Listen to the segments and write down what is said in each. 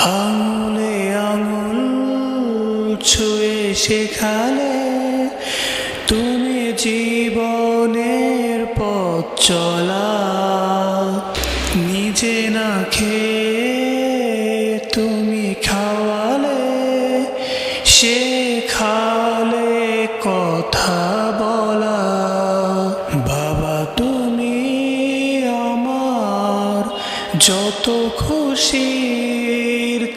আঙুলে আঙুল ছুঁয়ে শেখালে তুমি জীবনের পথ চলা। নিজে না খেয়ে তুমি খাওয়ালে শেখালে কথা বলা। বাবা, তুমি আমার যত খুশির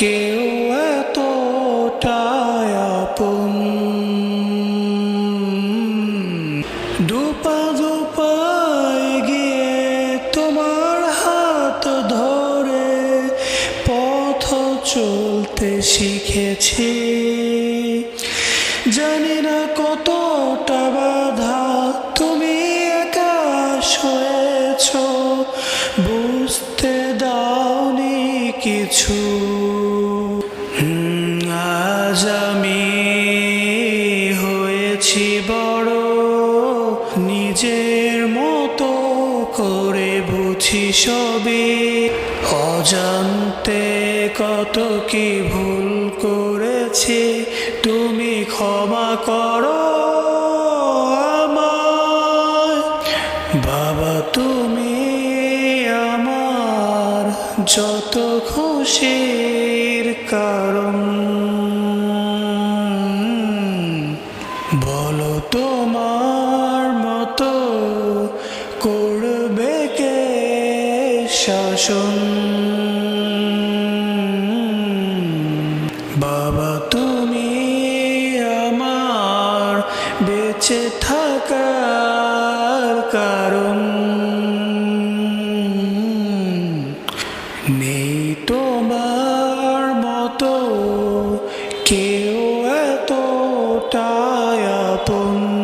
কেউ এতটাই আপন। দুপা দুপায় গিয়ে তোমার হাত ধরে পথ চলতে শিখেছি। জানি না কতটা বাধা তুমি একা হয়েছ বুঝতে দাওনি কিছু। হয়েছি বড় নিজের মতো করে বুঝি সবে অজান্তে কত কি ভুল করেছি, তুমি ক্ষমা করো বাবা, তুমি আমার যত খুশির কারণ। আসুন বাবা তুমি আমার বেঁচে থাকার কারণ। নেই তোমার মতো কেউ এতটা আপন।